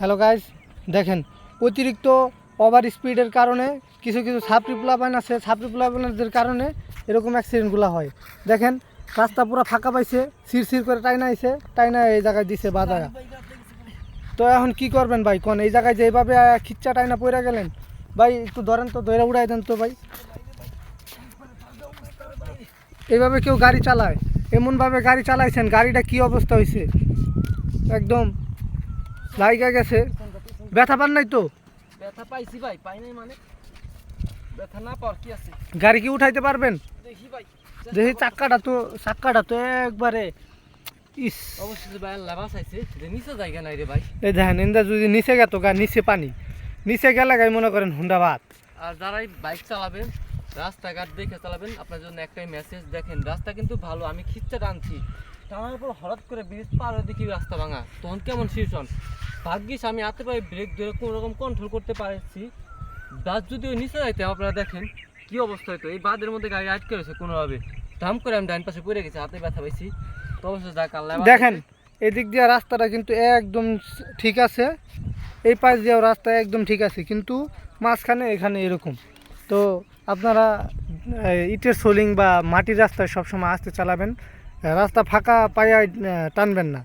Hello guys দেখেন অতিরিক্ত over স্পিডের কারণে কিছু কিছু ছাপড়ি প্লাবান আছে। ছাপড়ি প্লাবানদের কারণে এরকম অ্যাক্সিডেন্টগুলো হয়। দেখেন রাস্তা পুরো ফাঁকা পাইছে সির করে টাইনা আইছে টাইনা এই জায়গায় দিছে বাধা। তো এখন কি করবেন ভাই? কোন এই জায়গায় যে এইভাবে আহ, খিচ্চা টাইনা পড়ে গেলেন ভাই একটু ধরেন তো ধরে উড়াই দেন তো ভাই। এইভাবে কেউ গাড়ি চালায় এমনভাবে গাড়ি চালাইছেন গাড়িটা কি অবস্থা হয়েছে একদম লাইগা গেছে। ব্যথা পান নাই তো? ব্যথা পাইছি ভাই পাই নাই মানে। ব্যথা না পাওয়ার কি আছে? গাড়ি কি উঠাইতে পারবেন? দেখি ভাই দেখি চাক্কাটা তো চাক্কাটা তো একবারে ইস। অবশ্যই ভাই আল্লাহ বাঁচাইছে। যে নিচে জায়গা নাই রে ভাই। এই দেখেন এন্দা যদি নিচে গেত গা নিচে পানি। নিচে গেলে গাই মনে করেন হুন্ডা ভাত আর যারাই বাইক চালাবেন রাস্তাঘাট দেখে চালাবেন আপনার জন্য একটাই মেসেজ দেখেন রাস্তা কিন্তু ভালো আমি খিচ্চা টানছি। টানার পর হঠাৎ করে ব্রিজ পার হয়ে দেখি রাস্তা ভাঙা। তখন কেমন সিচুয়েশন? ভাগ্যিস আমি হাতে পায়ে ব্রেক ধরে কোনো রকম কন্ট্রোল করতে পারছি। বাস যদি ওই নিচে যাইতে আপনারা দেখেন কি অবস্থা হতো এই বাদের মধ্যে গাড়ি আটকে রয়েছে কোনোভাবে। ধাম করে আমি ডাইন পাশে পড়ে গেছি হাতে ব্যথা পাইছি। তো অবশ্যই যাক আল্লাহ দেখেন এদিক দিয়ে রাস্তাটা কিন্তু একদম ঠিক আছে। এই পাশ দিয়েও রাস্তা একদম ঠিক আছে কিন্তু মাঝখানে এখানে এরকম। তো আপনারা ইটের সোলিং বা মাটির রাস্তায় সবসময় আসতে চালাবেন। রাস্তা ফাঁকা পায়ে টানবেন না।